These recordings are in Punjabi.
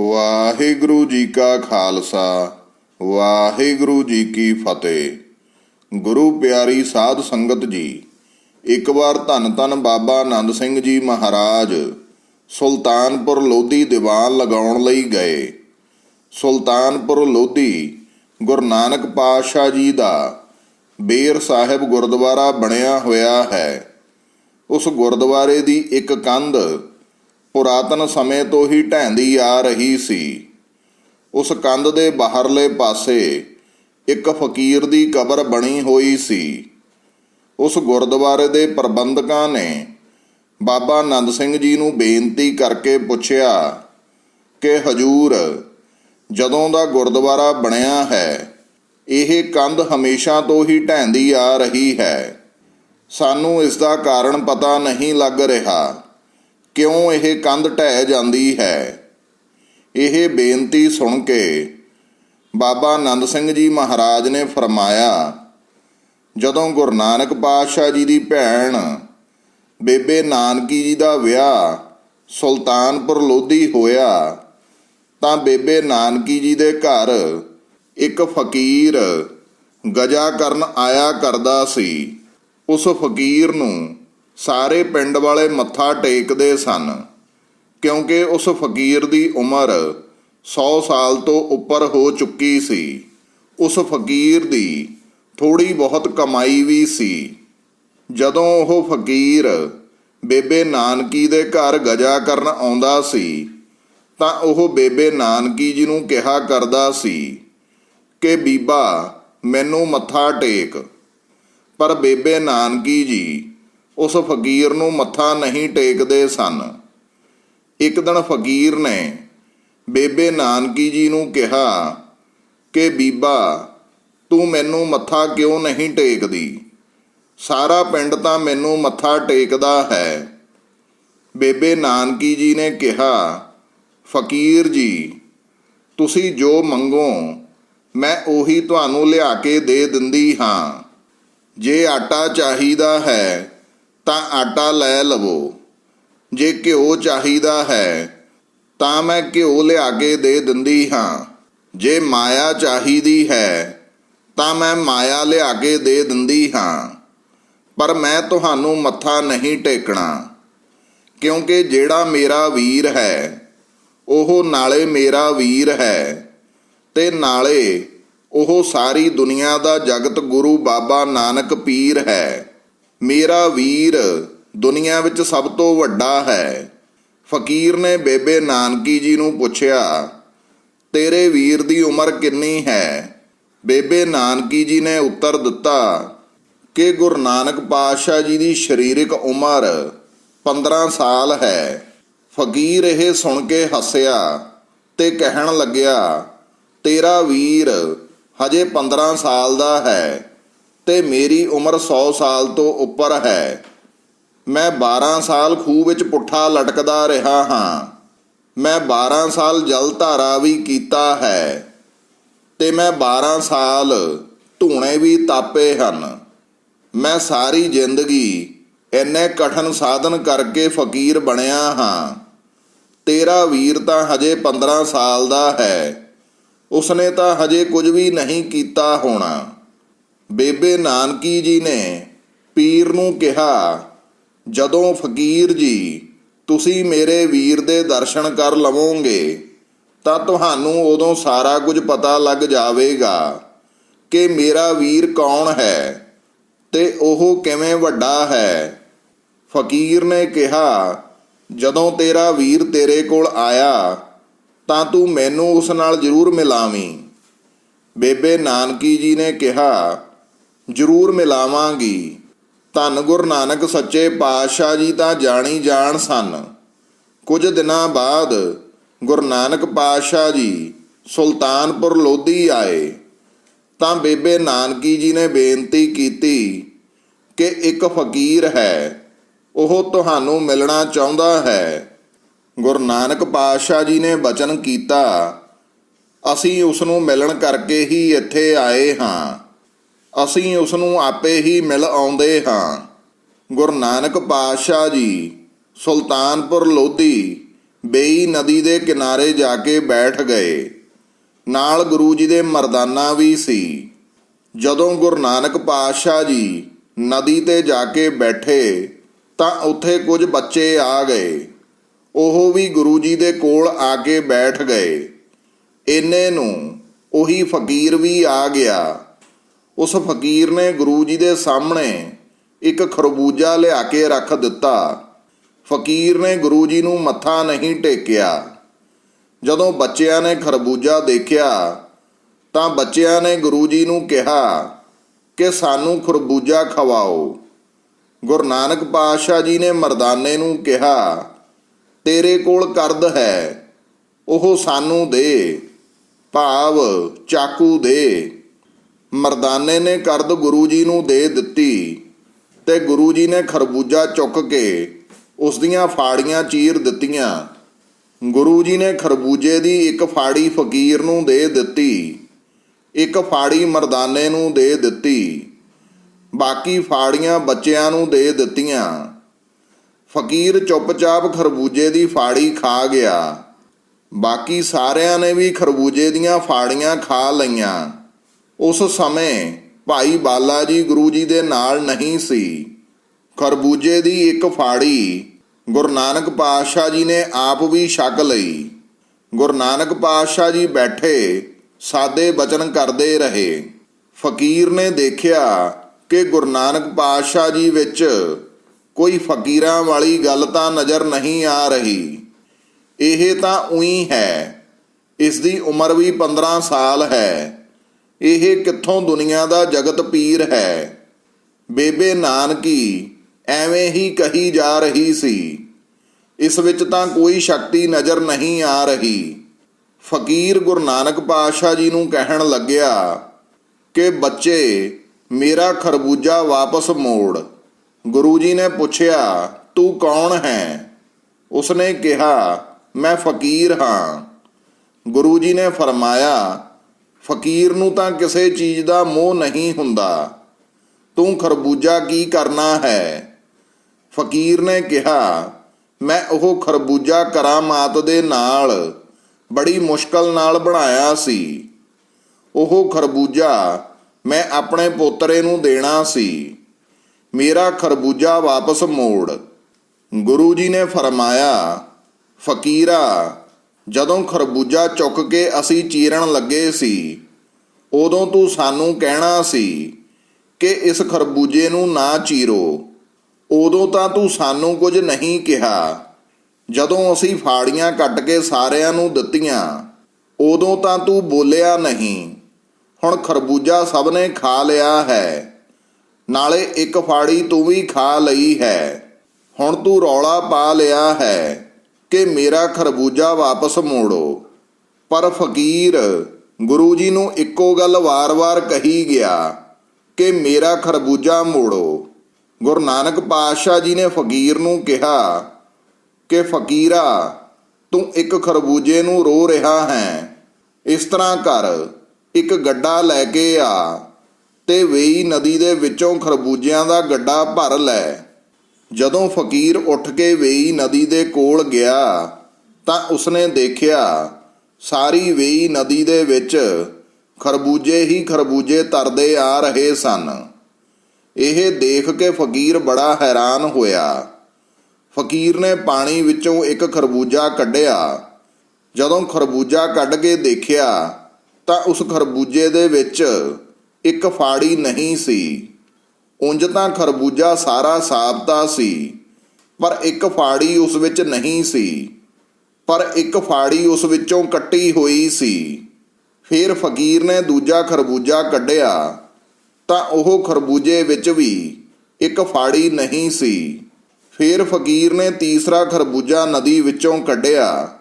ਵਾਹਿਗੁਰੂ ਜੀ ਕਾ ਖਾਲਸਾ, ਵਾਹਿਗੁਰੂ ਜੀ ਕੀ ਫਤਿਹ। ਗੁਰੂ ਪਿਆਰੀ ਸਾਧ ਸੰਗਤ ਜੀ, ਇੱਕ ਵਾਰ ਧੰਨ ਧੰਨ ਬਾਬਾ ਆਨੰਦ ਸਿੰਘ ਜੀ ਮਹਾਰਾਜ ਸੁਲਤਾਨਪੁਰ ਲੋਧੀ ਦੀਵਾਨ ਲਗਾਉਣ ਲਈ ਗਏ। ਸੁਲਤਾਨਪੁਰ ਲੋਧੀ ਗੁਰੂ ਨਾਨਕ ਪਾਤਸ਼ਾਹ ਜੀ ਦਾ ਬੇਰ ਸਾਹਿਬ ਗੁਰਦੁਆਰਾ ਬਣਿਆ ਹੋਇਆ ਹੈ। ਉਸ ਗੁਰਦੁਆਰੇ ਦੀ ਇੱਕ ਕੰਧ ਪੁਰਾਤਨ ਸਮੇਂ ਤੋਂ ਹੀ ਢਹਿੰਦੀ ਆ ਰਹੀ ਸੀ। ਉਸ ਕੰਧ ਦੇ ਬਾਹਰਲੇ ਪਾਸੇ ਇੱਕ ਫਕੀਰ ਦੀ ਕਬਰ ਬਣੀ ਹੋਈ ਸੀ। ਉਸ ਗੁਰਦੁਆਰੇ ਦੇ ਪ੍ਰਬੰਧਕਾਂ ਨੇ ਬਾਬਾ ਆਨੰਦ ਸਿੰਘ ਜੀ ਨੂੰ ਬੇਨਤੀ ਕਰਕੇ ਪੁੱਛਿਆ ਕਿ, ਹਜੂਰ, ਜਦੋਂ ਦਾ ਗੁਰਦੁਆਰਾ ਬਣਿਆ ਹੈ, ਇਹ ਕੰਧ ਹਮੇਸ਼ਾ ਤੋਂ ਹੀ ਢਹਿੰਦੀ ਆ ਰਹੀ ਹੈ। ਸਾਨੂੰ ਇਸ ਦਾ ਕਾਰਨ ਪਤਾ ਨਹੀਂ ਲੱਗ ਰਿਹਾ। ਕਿਉਂ ਇਹ ਕੰਧ ਢਹਿ ਜਾਂਦੀ ਹੈ? ਇਹ ਬੇਨਤੀ ਸੁਣ ਕੇ ਬਾਬਾ ਆਨੰਦ ਸਿੰਘ ਜੀ ਮਹਾਰਾਜ ਨੇ ਫਰਮਾਇਆ, ਜਦੋਂ ਗੁਰੂ ਨਾਨਕ ਪਾਤਸ਼ਾਹ ਜੀ ਦੀ ਭੈਣ ਬੇਬੇ ਨਾਨਕੀ ਜੀ ਦਾ ਵਿਆਹ ਸੁਲਤਾਨਪੁਰ ਲੋਧੀ ਹੋਇਆ, ਤਾਂ ਬੇਬੇ ਨਾਨਕੀ ਜੀ ਦੇ ਘਰ ਇੱਕ ਫਕੀਰ ਗਜਾ ਕਰਨ ਆਇਆ ਕਰਦਾ ਸੀ। ਉਸ ਫਕੀਰ ਨੂੰ ਸਾਰੇ ਪਿੰਡ ਵਾਲੇ ਮੱਥਾ ਟੇਕਦੇ ਸਨ, ਕਿਉਂਕਿ ਉਸ ਫਕੀਰ ਦੀ ਉਮਰ 100 ਸਾਲ ਤੋਂ ਉੱਪਰ ਹੋ ਚੁੱਕੀ ਸੀ। ਉਸ ਫਕੀਰ ਦੀ ਥੋੜੀ ਬਹੁਤ ਕਮਾਈ ਵੀ ਸੀ। ਜਦੋਂ ਉਹ ਫਕੀਰ ਬੇਬੇ ਨਾਨਕੀ ਦੇ ਘਰ ਗਜਾ ਕਰਨ ਆਉਂਦਾ ਸੀ, ਤਾਂ ਉਹ ਬੇਬੇ ਨਾਨਕੀ ਜੀ ਨੂੰ ਕਿਹਾ ਕਰਦਾ ਸੀ ਕਿ, ਬੀਬਾ, ਮੈਨੂੰ ਮੱਥਾ ਟੇਕ। ਪਰ ਬੇਬੇ ਨਾਨਕੀ ਜੀ ਉਸ ਫਕੀਰ ਨੂੰ ਮੱਥਾ ਨਹੀਂ ਟੇਕਦੇ ਸਨ। ਇੱਕ ਦਿਨ ਫਕੀਰ ਨੇ ਬੇਬੇ ਨਾਨਕੀ ਜੀ ਨੂੰ ਕਿਹਾ ਕਿ, ਬੀਬਾ, ਤੂੰ ਮੈਨੂੰ ਮੱਥਾ ਕਿਉਂ ਨਹੀਂ ਟੇਕਦੀ? ਸਾਰਾ ਪਿੰਡ ਤਾਂ ਮੈਨੂੰ ਮੱਥਾ ਟੇਕਦਾ ਹੈ। ਬੇਬੇ ਨਾਨਕੀ ਜੀ ਨੇ ਕਿਹਾ, ਫਕੀਰ ਜੀ, ਤੁਸੀਂ ਜੋ ਮੰਗੋ, ਮੈਂ ਉਹੀ ਤੁਹਾਨੂੰ ਲਿਆ ਕੇ ਦੇ ਦਿੰਦੀ ਹਾਂ। ਜੇ ਆਟਾ ਚਾਹੀਦਾ ਹੈ ਤਾਂ ਆਟਾ ਲੈ ਲਵੋ। ਜੇ ਘਿਓ ਚਾਹੀਦਾ ਹੈ, ਤਾਂ ਮੈਂ ਘਿਓ ਲਿਆ ਕੇ ਦੇ ਦਿੰਦੀ ਹਾਂ। ਜੇ ਮਾਇਆ ਚਾਹੀਦੀ ਹੈ, ਤਾਂ ਮੈਂ ਮਾਇਆ ਲਿਆ ਕੇ ਦੇ ਦਿੰਦੀ ਹਾਂ। ਪਰ ਮੈਂ ਤੁਹਾਨੂੰ ਮੱਥਾ ਨਹੀਂ ਟੇਕਣਾ, ਕਿਉਂਕਿ ਜਿਹੜਾ ਮੇਰਾ ਵੀਰ ਹੈ, ਉਹ ਨਾਲੇ ਮੇਰਾ ਵੀਰ ਹੈ। ਤੇ ਨਾਲੇ ਉਹ ਸਾਰੀ ਦੁਨੀਆ ਦਾ ਜਗਤ ਗੁਰੂ ਬਾਬਾ ਨਾਨਕ ਪੀਰ ਹੈ। ਮੇਰਾ ਵੀਰ ਦੁਨੀਆ ਵਿੱਚ ਸਭ ਤੋਂ ਵੱਡਾ ਹੈ। ਫਕੀਰ ਨੇ ਬੇਬੇ ਨਾਨਕੀ ਜੀ ਨੂੰ ਪੁੱਛਿਆ, ਤੇਰੇ ਵੀਰ ਦੀ ਉਮਰ ਕਿੰਨੀ ਹੈ? ਬੇਬੇ ਨਾਨਕੀ ਜੀ ਨੇ ਉੱਤਰ ਦਿੱਤਾ ਕਿ ਗੁਰੂ ਨਾਨਕ ਪਾਤਸ਼ਾਹ ਜੀ ਦੀ ਸਰੀਰਕ ਉਮਰ 15 ਸਾਲ ਹੈ। ਫਕੀਰ ਇਹ ਸੁਣ ਕੇ ਹੱਸਿਆ ਤੇ ਕਹਿਣ ਲੱਗਿਆ, ਤੇਰਾ ਵੀਰ ਹਜੇ 15 ਸਾਲ ਦਾ ਹੈ। ਤੇ ਮੇਰੀ ਉਮਰ 100 ਸਾਲ ਤੋਂ ਉੱਪਰ ਹੈ। ਮੈਂ 12 ਸਾਲ ਖੂਹ ਵਿੱਚ ਪੁੱਠਾ ਲਟਕਦਾ ਰਿਹਾ ਹਾਂ। ਮੈਂ 12 ਸਾਲ ਜਲ ਧਾਰਾ ਵੀ ਕੀਤਾ ਹੈ ਤੇ ਮੈਂ 12 ਸਾਲ ਧੂਣੇ ਵੀ ਤਾਪੇ ਹਨ। ਮੈਂ ਸਾਰੀ ਜ਼ਿੰਦਗੀ ਇੰਨੇ ਕਠਨ ਸਾਧਨ ਕਰਕੇ ਫਕੀਰ ਬਣਿਆ ਹਾਂ। ਤੇਰਾ ਵੀਰ ਤਾਂ ਹਜੇ 15 ਸਾਲ ਦਾ ਹੈ। ਉਸਨੇ ਤਾਂ ਹਜੇ ਕੁਝ ਵੀ ਨਹੀਂ ਕੀਤਾ ਹੋਣਾ। ਬੇਬੇ ਨਾਨਕੀ ਜੀ ਨੇ ਪੀਰ ਨੂੰ ਕਿਹਾ, ਜਦੋਂ ਫਕੀਰ ਜੀ, ਤੁਸੀਂ ਮੇਰੇ ਵੀਰ ਦੇ ਦਰਸ਼ਨ ਕਰ ਲਵੋਗੇ, ਤਾਂ ਤੁਹਾਨੂੰ ਉਦੋਂ ਸਾਰਾ ਕੁਝ ਪਤਾ ਲੱਗ ਜਾਵੇਗਾ ਕਿ ਮੇਰਾ ਵੀਰ ਕੌਣ ਹੈ ਤੇ ਉਹ ਕਿਵੇਂ ਵੱਡਾ ਹੈ। ਫਕੀਰ ਨੇ ਕਿਹਾ, ਜਦੋਂ ਤੇਰਾ ਵੀਰ ਤੇਰੇ ਕੋਲ ਆਇਆ, ਤਾਂ ਤੂੰ ਮੈਨੂੰ ਉਸ ਨਾਲ ਜ਼ਰੂਰ ਮਿਲਾਵੀਂ। ਬੇਬੇ ਨਾਨਕੀ ਜੀ ਨੇ ਕਿਹਾ ਜ਼ਰੂਰ ਮਿਲਾਵਾਂਗੀ। ਧੰਨ ਗੁਰੂ ਨਾਨਕ ਸੱਚੇ ਪਾਤਸ਼ਾਹ ਜੀ ਤਾਂ ਜਾਣੀ ਜਾਣ ਸਨ। ਕੁਝ ਦਿਨਾਂ ਬਾਅਦ ਗੁਰੂ ਨਾਨਕ ਪਾਤਸ਼ਾਹ ਜੀ ਸੁਲਤਾਨਪੁਰ ਲੋਧੀ ਆਏ। ਤਾਂ ਬੇਬੇ ਨਾਨਕੀ ਜੀ ਨੇ ਬੇਨਤੀ ਕੀਤੀ ਕਿ ਇੱਕ ਫਕੀਰ ਹੈ, ਉਹ ਤੁਹਾਨੂੰ ਮਿਲਣਾ ਚਾਹੁੰਦਾ ਹੈ। ਗੁਰੂ ਨਾਨਕ ਪਾਤਸ਼ਾਹ ਜੀ ਨੇ ਬਚਨ ਕੀਤਾ, ਅਸੀਂ ਉਸ ਨੂੰ ਮਿਲਣ ਕਰਕੇ ਹੀ ਇੱਥੇ ਆਏ ਹਾਂ। ਅਸੀਂ ਉਸ ਨੂੰ ਆਪੇ ਹੀ ਮਿਲ ਆਉਂਦੇ ਹਾਂ। ਗੁਰੂ ਨਾਨਕ ਪਾਤਸ਼ਾਹ ਜੀ, ਸੁਲਤਾਨਪੁਰ ਲੋਧੀ, ਬੇਈ ਨਦੀ ਦੇ ਕਿਨਾਰੇ ਜਾ ਕੇ ਬੈਠ ਗਏ। ਨਾਲ ਗੁਰੂ ਜੀ ਦੇ ਮਰਦਾਨਾ ਵੀ ਸੀ। ਜਦੋਂ ਗੁਰੂ ਨਾਨਕ ਪਾਤਸ਼ਾਹ ਜੀ ਨਦੀ ਤੇ ਜਾ ਕੇ ਬੈਠੇ, ਤਾਂ ਉੱਥੇ ਕੁਝ ਬੱਚੇ ਆ ਗਏ। ਉਹ ਵੀ ਗੁਰੂ ਜੀ ਦੇ ਕੋਲ ਆ ਕੇ ਬੈਠ ਗਏ। ਇੰਨੇ ਨੂੰ ਉਹੀ ਫਕੀਰ ਵੀ ਆ ਗਿਆ। ਉਸ ਫਕੀਰ ਨੇ ਗੁਰੂ ਜੀ ਦੇ ਸਾਹਮਣੇ ਇੱਕ ਖਰਬੂਜਾ ਲਿਆ ਕੇ ਰੱਖ ਦਿੱਤਾ। ਫਕੀਰ ਨੇ ਗੁਰੂ ਜੀ ਨੂੰ ਮੱਥਾ ਨਹੀਂ ਟੇਕਿਆ। ਜਦੋਂ ਬੱਚਿਆਂ ਨੇ ਖਰਬੂਜਾ ਦੇਖਿਆ, ਤਾਂ ਬੱਚਿਆਂ ਨੇ ਗੁਰੂ ਜੀ ਨੂੰ ਕਿਹਾ ਕਿ ਸਾਨੂੰ ਖਰਬੂਜਾ ਖਵਾਓ। ਗੁਰੂ ਨਾਨਕ ਪਾਤਸ਼ਾਹ ਜੀ ਨੇ ਮਰਦਾਨੇ ਨੂੰ ਕਿਹਾ, ਤੇਰੇ ਕੋਲ ਕਰਦ ਹੈ, ਉਹ ਸਾਨੂੰ ਦੇ, ਭਾਵ ਚਾਕੂ ਦੇ। ਮਰਦਾਨੇ ਨੇ ਕਰਦ ਗੁਰੂ ਜੀ ਨੂੰ ਦੇ ਦਿੱਤੀ ਤੇ ਗੁਰੂ ਜੀ ਨੇ ਖਰਬੂਜਾ ਚੁੱਕ ਕੇ ਉਸ ਦੀਆਂ ਫਾੜੀਆਂ ਚੀਰ ਦਿੱਤੀਆਂ। ਗੁਰੂ ਜੀ ਨੇ ਖਰਬੂਜੇ ਦੀ ਇੱਕ ਫਾੜੀ ਫਕੀਰ ਨੂੰ ਦੇ ਦਿੱਤੀ। ਇੱਕ ਫਾੜੀ ਮਰਦਾਨੇ ਨੂੰ ਦੇ ਦਿੱਤੀ। ਬਾਕੀ ਫਾੜੀਆਂ ਬੱਚਿਆਂ ਨੂੰ ਦੇ ਦਿੱਤੀਆਂ। ਫਕੀਰ ਚੁੱਪਚਾਪ ਖਰਬੂਜੇ ਦੀ ਫਾੜੀ ਖਾ ਗਿਆ। ਬਾਕੀ ਸਾਰਿਆਂ ਨੇ ਵੀ ਖਰਬੂਜੇ ਦੀਆਂ ਫਾੜੀਆਂ ਖਾ ਲਈਆਂ। ਉਸ ਸਮੇਂ ਭਾਈ ਬਾਲਾ ਜੀ ਗੁਰੂ ਜੀ ਦੇ ਨਾਲ ਨਹੀਂ ਸੀ। ਖਰਬੂਜੇ ਦੀ ਇੱਕ ਫਾੜੀ ਗੁਰੂ ਨਾਨਕ ਪਾਤਸ਼ਾਹ ਜੀ ਨੇ ਆਪ ਵੀ ਛਕ ਲਈ। ਗੁਰੂ ਨਾਨਕ ਪਾਤਸ਼ਾਹ ਜੀ ਬੈਠੇ, ਸਾਦੇ ਬਚਨ ਕਰਦੇ ਰਹੇ। ਫਕੀਰ ਨੇ ਦੇਖਿਆ ਕਿ ਗੁਰੂ ਨਾਨਕ ਪਾਤਸ਼ਾਹ ਜੀ ਵਿੱਚ ਕੋਈ ਫਕੀਰਾਂ ਵਾਲੀ ਗੱਲ ਤਾਂ ਨਜ਼ਰ ਨਹੀਂ ਆ ਰਹੀ। ਇਹ ਤਾਂ ਉਹੀ ਹੈ, ਇਸ ਦੀ ਉਮਰ ਵੀ 15 ਸਾਲ ਹੈ। ਇਹ ਕਿੱਥੋਂ ਦੁਨੀਆ ਦਾ ਜਗਤ ਪੀਰ ਹੈ? ਬੇਬੇ ਨਾਨਕੀ, ਐਵੇਂ ਹੀ ਕਹੀ ਜਾ ਰਹੀ ਸੀ। ਇਸ ਵਿੱਚ ਤਾਂ ਕੋਈ ਸ਼ਕਤੀ ਨਜ਼ਰ ਨਹੀਂ ਆ ਰਹੀ। ਫਕੀਰ ਗੁਰੂ ਨਾਨਕ ਪਾਤਸ਼ਾਹ ਜੀ ਨੂੰ ਕਹਿਣ ਲੱਗਿਆ, ਕਿ ਬੱਚੇ, ਮੇਰਾ ਖਰਬੂਜਾ ਵਾਪਸ ਮੋੜ। ਗੁਰੂ ਜੀ ਨੇ ਪੁੱਛਿਆ, ਤੂੰ ਕੌਣ ਹੈ? ਉਸਨੇ ਕਿਹਾ, ਮੈਂ ਫਕੀਰ ਹਾਂ। ਗੁਰੂ ਜੀ ਨੇ ਫਰਮਾਇਆ ਫਕੀਰ ਨੂੰ ਤਾਂ ਕਿਸੇ ਚੀਜ਼ ਦਾ ਮੋਹ ਨਹੀਂ ਹੁੰਦਾ। ਤੂੰ ਖਰਬੂਜਾ ਕੀ ਕਰਨਾ ਹੈ? ਫਕੀਰ ਨੇ ਕਿਹਾ, ਮੈਂ ਉਹ ਖਰਬੂਜਾ ਕਰਾਮਾਤ ਦੇ ਨਾਲ ਬੜੀ ਮੁਸ਼ਕਲ ਨਾਲ ਬਣਾਇਆ ਸੀ। ਉਹ ਖਰਬੂਜਾ ਮੈਂ ਆਪਣੇ ਪੋਤਰੇ ਨੂੰ ਦੇਣਾ ਸੀ। ਮੇਰਾ ਖਰਬੂਜਾ ਵਾਪਸ ਮੋੜ। ਗੁਰੂ ਜੀ ਨੇ ਫਰਮਾਇਆ, ਫਕੀਰਾ ਜਦੋਂ ਖਰਬੂਜਾ ਚੁੱਕ ਕੇ ਅਸੀਂ ਚੀਰਨ ਲੱਗੇ ਸੀ, ਉਦੋਂ ਤੂੰ ਸਾਨੂੰ ਕਹਿਣਾ ਸੀ ਕਿ ਇਸ ਖਰਬੂਜੇ ਨੂੰ ਨਾ ਚੀਰੋ। ਉਦੋਂ ਤਾਂ ਤੂੰ ਸਾਨੂੰ ਕੁਝ ਨਹੀਂ ਕਿਹਾ। ਜਦੋਂ ਅਸੀਂ ਫਾੜੀਆਂ ਕੱਟ ਕੇ ਸਾਰਿਆਂ ਨੂੰ ਦਿੱਤੀਆਂ, ਉਦੋਂ ਤਾਂ ਤੂੰ ਬੋਲਿਆ ਨਹੀਂ, ਹੁਣ ਖਰਬੂਜਾ ਸਭ ਨੇ ਖਾ ਲਿਆ ਹੈ, ਨਾਲੇ ਇੱਕ ਫਾੜੀ ਤੂੰ ਵੀ ਖਾ ਲਈ ਹੈ, ਹੁਣ ਤੂੰ ਰੌਲਾ ਪਾ ਲਿਆ ਹੈ। ਕਿ ਮੇਰਾ ਖਰਬੂਜਾ ਵਾਪਸ ਮੋੜੋ। ਪਰ ਫਕੀਰ ਗੁਰੂ ਜੀ ਨੂੰ ਇੱਕੋ ਗੱਲ ਵਾਰ-ਵਾਰ ਕਹੀ ਗਿਆ ਕਿ ਮੇਰਾ ਖਰਬੂਜਾ ਮੋੜੋ। ਗੁਰੂ ਨਾਨਕ ਪਾਤਸ਼ਾਹ ਜੀ ਨੇ ਫਕੀਰ ਨੂੰ ਕਿਹਾ ਕਿ ਫਕੀਰਾ, ਤੂੰ ਇੱਕ ਖਰਬੂਜੇ ਨੂੰ ਰੋ ਰਿਹਾ ਹੈ। ਇਸ ਤਰ੍ਹਾਂ ਕਰ, ਇੱਕ ਗੱਡਾ ਲੈ ਕੇ ਆ ਤੇ ਵੇਈ ਨਦੀ ਦੇ ਵਿੱਚੋਂ ਖਰਬੂਜਿਆਂ ਦਾ ਗੱਡਾ ਭਰ ਲੈ। ਜਦੋਂ ਫਕੀਰ ਉੱਠ ਕੇ ਵੇਈ ਨਦੀ ਦੇ ਕੋਲ ਗਿਆ, ਤਾਂ ਉਸਨੇ ਦੇਖਿਆ, ਸਾਰੀ ਵੇਈ ਨਦੀ ਦੇ ਵਿੱਚ ਖਰਬੂਜੇ ਹੀ ਖਰਬੂਜੇ ਤਰਦੇ ਆ ਰਹੇ ਸਨ। ਇਹ ਦੇਖ ਕੇ ਫਕੀਰ ਬੜਾ ਹੈਰਾਨ ਹੋਇਆ। ਫਕੀਰ ਨੇ ਪਾਣੀ ਵਿੱਚੋਂ ਇੱਕ ਖਰਬੂਜਾ ਕੱਢਿਆ। ਜਦੋਂ ਖਰਬੂਜਾ ਕੱਢ ਕੇ ਦੇਖਿਆ, ਤਾਂ ਉਸ ਖਰਬੂਜੇ ਦੇ ਵਿੱਚ ਇੱਕ ਫਾੜੀ ਨਹੀਂ ਸੀ। ਉਂਝ ਤਾਂ ਖਰਬੂਜਾ ਸਾਰਾ ਸਾਬਤਾ ਸੀ, ਪਰ ਇੱਕ ਫਾੜੀ ਉਸ ਵਿੱਚ ਨਹੀਂ ਸੀ, ਪਰ ਇੱਕ ਫਾੜੀ ਉਸ ਵਿੱਚੋਂ ਕੱਟੀ ਹੋਈ ਸੀ। ਫਿਰ ਫਕੀਰ ਨੇ ਦੂਜਾ ਖਰਬੂਜਾ ਕੱਢਿਆ, ਤਾਂ ਉਹ ਖਰਬੂਜੇ ਵਿੱਚ ਵੀ ਇੱਕ ਫਾੜੀ ਨਹੀਂ ਸੀ। ਫਿਰ ਫਕੀਰ ਨੇ ਤੀਸਰਾ ਖਰਬੂਜਾ ਨਦੀ ਵਿੱਚੋਂ ਕੱਢਿਆ,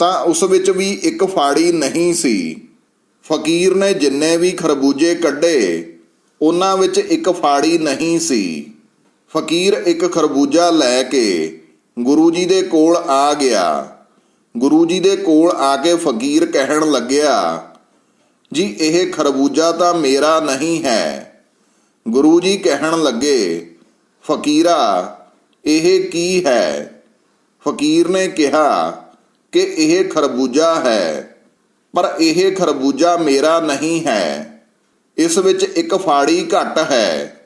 ਤਾਂ ਉਸ ਵਿੱਚ ਵੀ ਇੱਕ ਫਾੜੀ ਨਹੀਂ ਸੀ। ਫਕੀਰ ਨੇ ਜਿੰਨੇ ਵੀ ਖਰਬੂਜੇ ਕੱਢੇ ਉਹਨਾਂ ਵਿੱਚ ਇੱਕ ਫਾੜੀ ਨਹੀਂ ਸੀ। ਫਕੀਰ ਇੱਕ ਖਰਬੂਜਾ ਲੈ ਕੇ ਗੁਰੂ ਜੀ ਦੇ ਕੋਲ ਆ ਗਿਆ। ਗੁਰੂ ਜੀ ਦੇ ਕੋਲ ਆ ਕੇ ਫਕੀਰ ਕਹਿਣ ਲੱਗਿਆ, ਜੀ, ਇਹ ਖਰਬੂਜਾ ਤਾਂ ਮੇਰਾ ਨਹੀਂ ਹੈ। ਗੁਰੂ ਜੀ ਕਹਿਣ ਲੱਗੇ, ਫਕੀਰਾ, ਇਹ ਕੀ ਹੈ? ਫਕੀਰ ਨੇ ਕਿਹਾ, ਕਿ ਇਹ ਖਰਬੂਜਾ ਹੈ, ਪਰ ਇਹ ਖਰਬੂਜਾ ਮੇਰਾ ਨਹੀਂ ਹੈ। ਇਸ ਵਿੱਚ ਇੱਕ ਫਾੜੀ ਘੱਟ ਹੈ।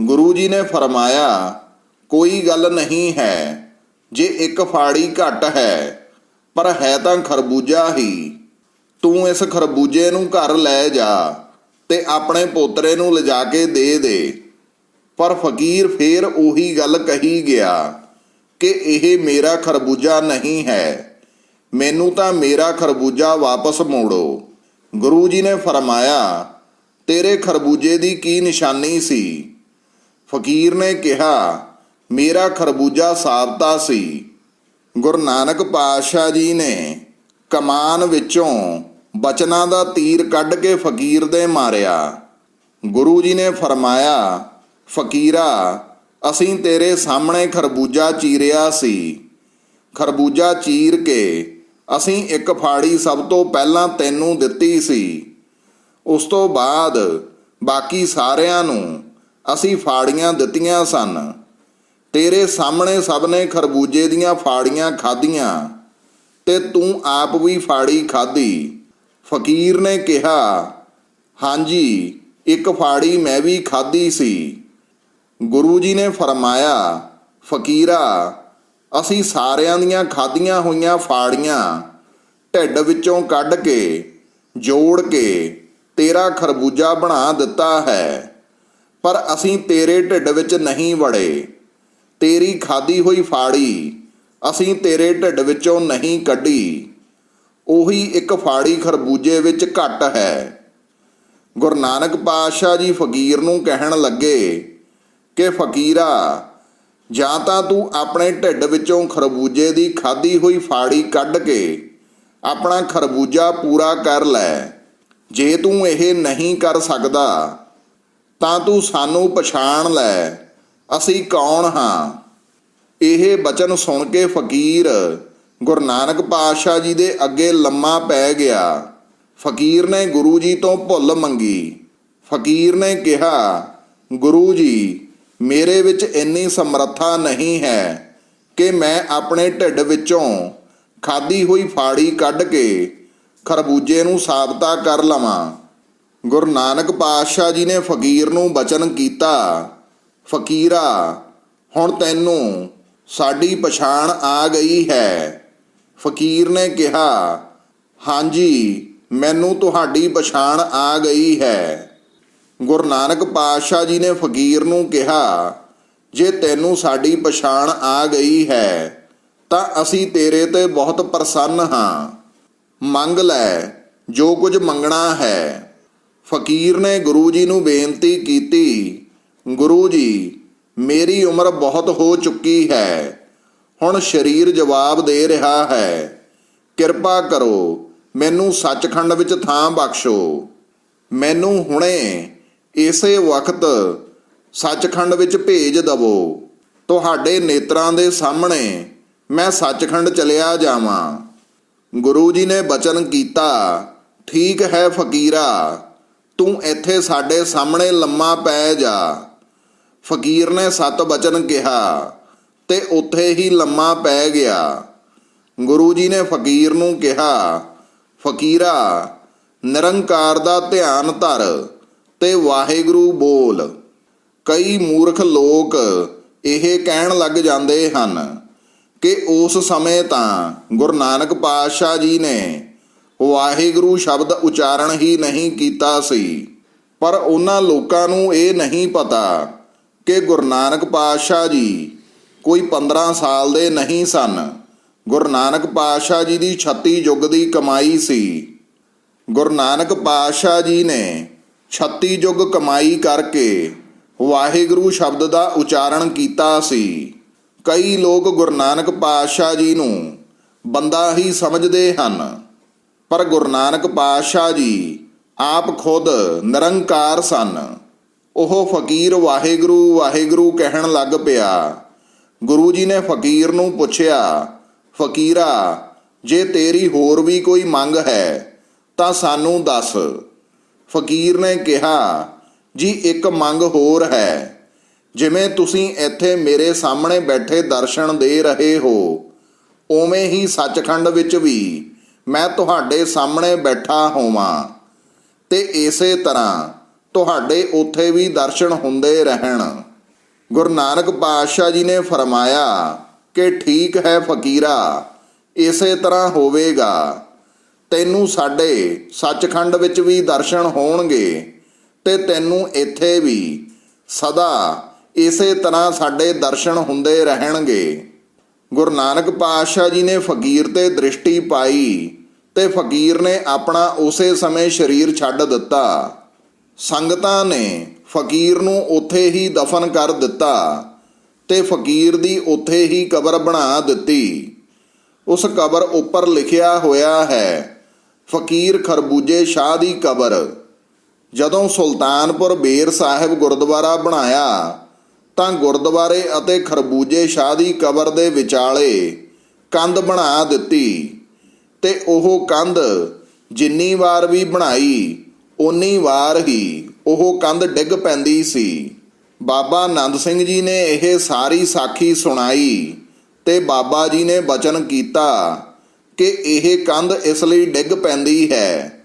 ਗੁਰੂ ਜੀ ਨੇ ਫਰਮਾਇਆ, ਕੋਈ ਗੱਲ ਨਹੀਂ ਹੈ, ਜੇ ਇੱਕ ਫਾੜੀ ਘੱਟ ਹੈ, ਪਰ ਹੈ ਤਾਂ ਖਰਬੂਜਾ ਹੀ। ਤੂੰ ਇਸ ਖਰਬੂਜੇ ਨੂੰ ਘਰ ਲੈ ਜਾ ਤੇ ਆਪਣੇ ਪੋਤਰੇ ਨੂੰ ਲਿਜਾ ਕੇ ਦੇ ਦੇ। ਪਰ ਫਕੀਰ ਫੇਰ ਉਹੀ ਗੱਲ ਕਹੀ ਗਿਆ ਕਿ ਇਹ ਮੇਰਾ ਖਰਬੂਜਾ ਨਹੀਂ ਹੈ। ਮੈਨੂੰ ਤਾਂ ਮੇਰਾ ਖਰਬੂਜਾ ਵਾਪਸ ਮੋੜੋ। ਗੁਰੂ ਜੀ ਨੇ ਫਰਮਾਇਆ ਤੇਰੇ ਖਰਬੂਜੇ ਦੀ ਕੀ ਨਿਸ਼ਾਨੀ ਸੀ? ਫਕੀਰ ਨੇ ਕਿਹਾ, ਮੇਰਾ ਖਰਬੂਜਾ ਸਾਬਤਾ ਸੀ। ਗੁਰੂ ਨਾਨਕ ਪਾਤਸ਼ਾਹ ਜੀ ਨੇ ਕਮਾਨ ਵਿੱਚੋਂ ਬਚਨਾਂ ਦਾ ਤੀਰ ਕੱਢ ਕੇ ਫਕੀਰ ਦੇ ਮਾਰਿਆ। ਗੁਰੂ ਜੀ ਨੇ ਫਰਮਾਇਆ, ਫਕੀਰਾ, ਅਸੀਂ ਤੇਰੇ ਸਾਹਮਣੇ ਖਰਬੂਜਾ ਚੀਰਿਆ ਸੀ। ਖਰਬੂਜਾ ਚੀਰ ਕੇ ਅਸੀਂ ਇੱਕ ਫਾੜੀ ਸਭ ਤੋਂ ਪਹਿਲਾਂ ਤੈਨੂੰ ਦਿੱਤੀ ਸੀ। ਉਸ ਤੋਂ ਬਾਅਦ ਬਾਕੀ ਸਾਰਿਆਂ ਨੂੰ ਅਸੀਂ ਫਾੜੀਆਂ ਦਿੱਤੀਆਂ ਸਨ। ਤੇਰੇ ਸਾਹਮਣੇ ਸਭ ਨੇ ਖਰਬੂਜੇ ਦੀਆਂ ਫਾੜੀਆਂ ਖਾਧੀਆਂ ਤੇ ਤੂੰ ਆਪ ਵੀ ਫਾੜੀ ਖਾਧੀ। ਫਕੀਰ ਨੇ ਕਿਹਾ, ਹਾਂਜੀ, ਇੱਕ ਫਾੜੀ ਮੈਂ ਵੀ ਖਾਧੀ ਸੀ। ਗੁਰੂ ਜੀ ਨੇ ਫਰਮਾਇਆ, ਫਕੀਰਾ, ਅਸੀਂ ਸਾਰਿਆਂ ਦੀਆਂ ਖਾਧੀਆਂ ਹੋਈਆਂ ਫਾੜੀਆਂ ਢਿੱਡ ਵਿੱਚੋਂ ਕੱਢ ਕੇ, ਜੋੜ ਕੇ ਤੇਰਾ ਖਰਬੂਜਾ ਬਣਾ ਦਿੱਤਾ ਹੈ, ਪਰ ਅਸੀਂ ਤੇਰੇ ਢਿੱਡ ਵਿੱਚ ਨਹੀਂ ਵੜੇ। ਤੇਰੀ ਖਾਦੀ ਹੋਈ ਫਾੜੀ ਅਸੀਂ ਤੇਰੇ ਢਿੱਡ ਵਿੱਚੋਂ ਨਹੀਂ ਕੱਢੀ। ਉਹੀ ਇੱਕ ਫਾੜੀ ਖਰਬੂਜੇ ਵਿੱਚ ਘੱਟ ਹੈ। ਗੁਰੂ ਨਾਨਕ ਪਾਤਸ਼ਾਹ ਜੀ ਫਕੀਰ ਨੂੰ ਕਹਿਣ ਲੱਗੇ ਕਿ ਫਕੀਰਾ, ਜਾਂ ਤਾਂ ਤੂੰ ਆਪਣੇ ਢਿੱਡ ਵਿੱਚੋਂ ਖਰਬੂਜੇ ਦੀ ਖਾਦੀ ਹੋਈ ਫਾੜੀ ਕੱਢ ਕੇ ਆਪਣਾ ਖਰਬੂਜਾ ਪੂਰਾ ਕਰ ਲੈ। ਜੇ ਤੂੰ ਇਹ ਨਹੀਂ ਕਰ ਸਕਦਾ, ਤਾਂ ਤੂੰ ਸਾਨੂੰ ਪਛਾਣ ਲੈ। ਅਸੀਂ ਕੌਣ ਹਾਂ? ਇਹ ਬਚਨ ਸੁਣ ਕੇ ਫਕੀਰ ਗੁਰੂ ਨਾਨਕ ਪਾਤਸ਼ਾਹ ਜੀ ਦੇ ਅੱਗੇ ਲੰਮਾ ਪੈ ਗਿਆ। ਫਕੀਰ ਨੇ ਗੁਰੂ ਜੀ ਤੋਂ ਭੁੱਲ ਮੰਗੀ। ਫਕੀਰ ਨੇ ਕਿਹਾ, ਗੁਰੂ ਜੀ, ਮੇਰੇ ਵਿੱਚ ਇੰਨੀ ਸਮਰੱਥਾ ਨਹੀਂ ਹੈ ਕਿ ਮੈਂ ਆਪਣੇ ਢਿੱਡ ਵਿੱਚੋਂ ਖਾਦੀ ਹੋਈ ਫਾੜੀ ਕੱਢ ਕੇ ਖਰਬੂਜੇ ਨੂੰ ਸਾਬਤਾ ਕਰ ਲਵਾਂ। ਗੁਰੂ ਨਾਨਕ ਪਾਤਸ਼ਾਹ ਜੀ ਨੇ ਫਕੀਰ ਨੂੰ ਬਚਨ ਕੀਤਾ, ਫਕੀਰਾ, ਹੁਣ ਤੈਨੂੰ ਸਾਡੀ ਪਛਾਣ ਆ ਗਈ ਹੈ। ਫਕੀਰ ਨੇ ਕਿਹਾ, ਹਾਂਜੀ, ਮੈਨੂੰ ਤੁਹਾਡੀ ਪਛਾਣ ਆ ਗਈ ਹੈ। ਗੁਰੂ ਨਾਨਕ ਪਾਤਸ਼ਾਹ ਜੀ ਨੇ ਫਕੀਰ ਨੂੰ ਕਿਹਾ, ਜੇ ਤੈਨੂੰ ਸਾਡੀ ਪਛਾਣ ਆ ਗਈ ਹੈ, ਤਾਂ ਅਸੀਂ ਤੇਰੇ ਤੇ ਬਹੁਤ ਪ੍ਰਸੰਨ ਹਾਂ। ਮੰਗ ਲੈ, ਜੋ ਕੁਝ ਮੰਗਣਾ ਹੈ। ਫਕੀਰ ਨੇ ਗੁਰੂ ਜੀ ਨੂੰ ਬੇਨਤੀ ਕੀਤੀ, ਗੁਰੂ ਜੀ, ਮੇਰੀ ਉਮਰ ਬਹੁਤ ਹੋ ਚੁੱਕੀ ਹੈ। ਹੁਣ ਸਰੀਰ ਜਵਾਬ ਦੇ ਰਿਹਾ ਹੈ। ਕਿਰਪਾ ਕਰੋ, ਮੈਨੂੰ ਸੱਚਖੰਡ ਵਿੱਚ ਥਾਂ ਬਖਸ਼ੋ। ਮੈਨੂੰ ਹੁਣੇ ਇਸੇ ਵਕਤ ਸੱਚਖੰਡ ਵਿੱਚ ਭੇਜ ਦਵੋ। ਤੁਹਾਡੇ ਨੇਤਰਾਂ ਦੇ ਸਾਹਮਣੇ ਮੈਂ ਸੱਚਖੰਡ ਚਲਿਆ ਜਾਵਾਂ। ਗੁਰੂ ਜੀ ਨੇ ਬਚਨ ਕੀਤਾ, ਠੀਕ ਹੈ ਫਕੀਰਾ, ਤੂੰ ਇੱਥੇ ਸਾਡੇ ਸਾਹਮਣੇ ਲੰਮਾ ਪੈ ਜਾ। ਫਕੀਰ ਨੇ ਸਤ ਬਚਨ ਕਿਹਾ ਤੇ ਉੱਥੇ ਹੀ ਲੰਮਾ ਪੈ ਗਿਆ। ਗੁਰੂ ਜੀ ਨੇ ਫਕੀਰ ਨੂੰ ਕਿਹਾ, ਫਕੀਰਾ, ਨਿਰੰਕਾਰ ਦਾ ਧਿਆਨ ਧਰ ਤੇ ਵਾਹਿਗੁਰੂ ਬੋਲ। ਕਈ ਮੂਰਖ ਲੋਕ ਇਹ ਕਹਿਣ ਲੱਗ ਜਾਂਦੇ ਹਨ ਕਿ ਉਸ ਸਮੇਂ ਤਾਂ ਗੁਰੂ ਨਾਨਕ ਪਾਤਸ਼ਾਹ ਜੀ ਨੇ ਵਾਹਿਗੁਰੂ ਸ਼ਬਦ ਉਚਾਰਨ ਹੀ ਨਹੀਂ ਕੀਤਾ ਸੀ। ਪਰ ਉਹਨਾਂ ਲੋਕਾਂ ਨੂੰ ਇਹ ਨਹੀਂ ਪਤਾ ਕਿ ਗੁਰੂ ਨਾਨਕ ਪਾਤਸ਼ਾਹ ਜੀ ਕੋਈ 15 ਸਾਲ ਦੇ ਨਹੀਂ ਸਨ। ਗੁਰੂ ਨਾਨਕ ਪਾਤਸ਼ਾਹ ਜੀ ਦੀ 36 ਯੁੱਗ ਦੀ ਕਮਾਈ ਸੀ। ਗੁਰੂ ਨਾਨਕ ਪਾਤਸ਼ਾਹ ਜੀ ਨੇ 36 ਯੁੱਗ ਕਮਾਈ ਕਰਕੇ ਵਾਹਿਗੁਰੂ ਸ਼ਬਦ ਦਾ ਉਚਾਰਨ ਕੀਤਾ ਸੀ। ਕਈ ਲੋਕ ਗੁਰੂ ਨਾਨਕ ਪਾਤਸ਼ਾਹ ਜੀ ਨੂੰ ਬੰਦਾ ਹੀ ਸਮਝਦੇ ਹਨ, ਪਰ ਗੁਰੂ ਨਾਨਕ ਪਾਤਸ਼ਾਹ ਜੀ ਆਪ ਖੁਦ ਨਿਰੰਕਾਰ ਸਨ। ਉਹ ਫਕੀਰ ਵਾਹਿਗੁਰੂ ਵਾਹਿਗੁਰੂ ਕਹਿਣ ਲੱਗ ਪਿਆ। ਗੁਰੂ ਜੀ ਨੇ ਫਕੀਰ ਨੂੰ ਪੁੱਛਿਆ, ਫਕੀਰਾ, ਜੇ ਤੇਰੀ ਹੋਰ ਵੀ ਕੋਈ ਮੰਗ ਹੈ, ਤਾਂ ਸਾਨੂੰ ਦੱਸ। ਫਕੀਰ ਨੇ ਕਿਹਾ, ਜੀ, ਇੱਕ ਮੰਗ ਹੋਰ ਹੈ। ਜਿਵੇਂ ਤੁਸੀਂ ਇੱਥੇ ਮੇਰੇ ਸਾਹਮਣੇ ਬੈਠੇ ਦਰਸ਼ਨ ਦੇ ਰਹੇ ਹੋ, ਉਵੇਂ ਹੀ ਸੱਚਖੰਡ ਵਿੱਚ ਵੀ ਮੈਂ ਤੁਹਾਡੇ ਸਾਹਮਣੇ ਬੈਠਾ ਹੋਵਾਂ। ਤੇ ਇਸੇ ਤਰ੍ਹਾਂ ਤੁਹਾਡੇ ਉੱਥੇ ਵੀ ਦਰਸ਼ਨ ਹੁੰਦੇ ਰਹਿਣ। ਗੁਰੂ ਨਾਨਕ ਪਾਤਸ਼ਾਹ ਜੀ ਨੇ ਫਰਮਾਇਆ ਕਿ ਠੀਕ ਹੈ ਫਕੀਰਾ, ਇਸੇ ਤਰ੍ਹਾਂ ਹੋਵੇਗਾ। ਤੈਨੂੰ ਸਾਡੇ ਸੱਚਖੰਡ ਵਿੱਚ ਵੀ ਦਰਸ਼ਨ ਹੋਣਗੇ ਤੇ ਤੈਨੂੰ ਇੱਥੇ ਵੀ ਸਦਾ ਇਸੇ ਤਰ੍ਹਾਂ ਸਾਡੇ ਦਰਸ਼ਨ ਹੁੰਦੇ ਰਹਿਣਗੇ। ਗੁਰੂ ਨਾਨਕ ਪਾਤਸ਼ਾਹ ਜੀ ਨੇ ਫਕੀਰ ਤੇ ਦ੍ਰਿਸ਼ਟੀ ਪਾਈ ਤੇ ਫਕੀਰ ਨੇ ਆਪਣਾ ਉਸੇ ਸਮੇਂ ਸਰੀਰ ਛੱਡ ਦਿੱਤਾ। ਸੰਗਤਾਂ ਨੇ ਫਕੀਰ ਨੂੰ ਉੱਥੇ ਹੀ ਦਫਨ ਕਰ ਦਿੱਤਾ ਤੇ ਫਕੀਰ ਦੀ ਉੱਥੇ ਹੀ ਕਬਰ ਬਣਾ ਦਿੱਤੀ। ਉਸ ਕਬਰ ਉੱਪਰ ਲਿਖਿਆ ਹੋਇਆ ਹੈ, ਫਕੀਰ ਖਰਬੂਜੇ ਸ਼ਾਹ ਦੀ ਕਬਰ। ਜਦੋਂ ਸੁਲਤਾਨਪੁਰ ਬੇਰ ਸਾਹਿਬ ਗੁਰਦੁਆਰਾ ਬਣਾਇਆ ਤਾਂ ਗੁਰਦੁਆਰੇ ਅਤੇ ਖਰਬੂਜੇ ਸ਼ਾਹ ਦੀ ਕਬਰ ਦੇ ਵਿਚਾਲੇ ਕੰਧ ਬਣਾ ਦਿੱਤੀ ਤੇ ਉਹ ਕੰਧ ਜਿੰਨੀ ਵਾਰ ਵੀ ਬਣਾਈ ਉਨੀ ਵਾਰ ਹੀ ਉਹ ਕੰਧ ਡਿੱਗ ਪੈਂਦੀ ਸੀ। ਬਾਬਾ ਆਨੰਦ ਸਿੰਘ ਜੀ ਨੇ ਇਹ ਸਾਰੀ ਸਾਖੀ ਸੁਣਾਈ ਤੇ ਬਾਬਾ ਜੀ ਨੇ ਬਚਨ ਕੀਤਾ ਕਿ ਇਹ ਕੰਧ ਇਸ ਲਈ ਡਿੱਗ ਪੈਂਦੀ ਹੈ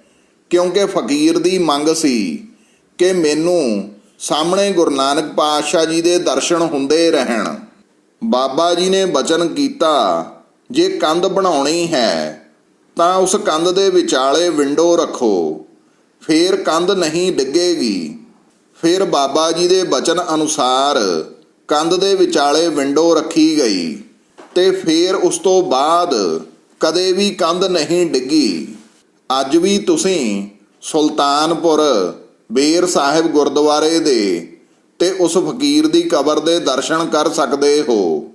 ਕਿਉਂਕਿ ਫਕੀਰ ਦੀ ਮੰਗ ਸੀ ਕਿ ਮੈਨੂੰ ਸਾਹਮਣੇ ਗੁਰੂ ਨਾਨਕ ਪਾਤਸ਼ਾਹ ਜੀ ਦੇ ਦਰਸ਼ਨ ਹੁੰਦੇ ਰਹਿਣ। ਬਾਬਾ ਜੀ ਨੇ ਬਚਨ ਕੀਤਾ, ਜੇ ਕੰਧ ਬਣਾਉਣੀ ਹੈ, ਤਾਂ ਉਸ ਕੰਧ ਦੇ ਵਿਚਾਲੇ ਵਿੰਡੋ ਰੱਖੋ, ਫੇਰ ਕੰਧ ਨਹੀਂ ਡਿੱਗੇਗੀ। ਫਿਰ ਬਾਬਾ ਜੀ ਦੇ ਬਚਨ ਅਨੁਸਾਰ ਕੰਧ ਦੇ ਵਿਚਾਲੇ ਵਿੰਡੋ ਰੱਖੀ ਗਈ, ਤੇ ਫਿਰ ਉਸ ਤੋਂ ਬਾਅਦ ਕਦੇ ਵੀ ਕੰਧ ਨਹੀਂ ਡਿੱਗੀ। ਅੱਜ ਵੀ ਤੁਸੀਂ ਸੁਲਤਾਨਪੁਰ ਬੇਰ ਸਾਹਿਬ ਗੁਰਦੁਆਰੇ ਦੇ ਤੇ ਉਸ ਫਕੀਰ ਦੀ ਕਬਰ ਦੇ ਦਰਸ਼ਨ ਕਰ ਸਕਦੇ ਹੋ।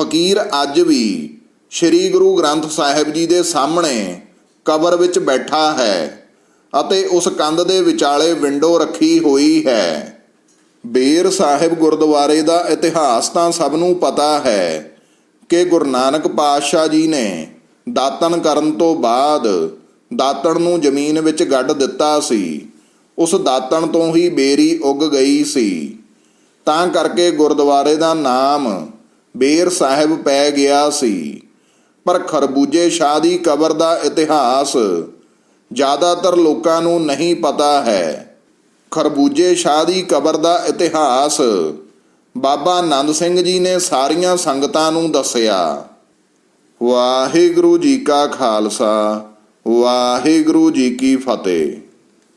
ਫਕੀਰ ਅੱਜ ਵੀ ਸ੍ਰੀ ਗੁਰੂ ਗ੍ਰੰਥ ਸਾਹਿਬ ਜੀ ਦੇ ਸਾਹਮਣੇ ਕਬਰ ਵਿੱਚ ਬੈਠਾ ਹੈ ਅਤੇ ਉਸ ਕੰਧ ਦੇ ਵਿਚਾਲੇ ਵਿੰਡੋ ਰੱਖੀ ਹੋਈ ਹੈ। ਬੇਰ ਸਾਹਿਬ ਗੁਰਦੁਆਰੇ ਦਾ ਇਤਿਹਾਸ ਤਾਂ ਸਭ ਨੂੰ ਪਤਾ ਹੈ ਕਿ ਗੁਰੂ ਨਾਨਕ ਪਾਤਸ਼ਾਹ ਜੀ ਨੇ ਦਾਤਨ ਕਰਨ ਤੋਂ ਬਾਅਦ ਦਾਤਣ ਨੂੰ ਜ਼ਮੀਨ ਵਿੱਚ ਗੱਡ ਦਿੱਤਾ ਸੀ। ਉਸ ਦਾਤਣ ਤੋਂ ਹੀ ਬੇਰੀ ਉੱਗ ਗਈ ਸੀ। ਤਾਂ ਕਰਕੇ ਗੁਰਦੁਆਰੇ ਦਾ ਨਾਮ ਬੇਰ ਸਾਹਿਬ ਪੈ ਗਿਆ ਸੀ। ਪਰ ਖਰਬੂਜੇ ਸ਼ਾਹ ਦੀ ਕਬਰ ਦਾ ਇਤਿਹਾਸ ਜ਼ਿਆਦਾਤਰ ਲੋਕਾਂ ਨੂੰ ਨਹੀਂ ਪਤਾ ਹੈ। ਖਰਬੂਜੇ ਸ਼ਾਹ ਦੀ ਕਬਰ ਦਾ ਇਤਿਹਾਸ ਬਾਬਾ ਆਨੰਦ ਸਿੰਘ ਜੀ ਨੇ ਸਾਰੀਆਂ ਸੰਗਤਾਂ ਨੂੰ ਦੱਸਿਆ। ਵਾਹਿਗੁਰੂ ਜੀ ਕਾ ਖਾਲਸਾ, ਵਾਹਿਗੁਰੂ ਜੀ ਕੀ ਫਤਿਹ।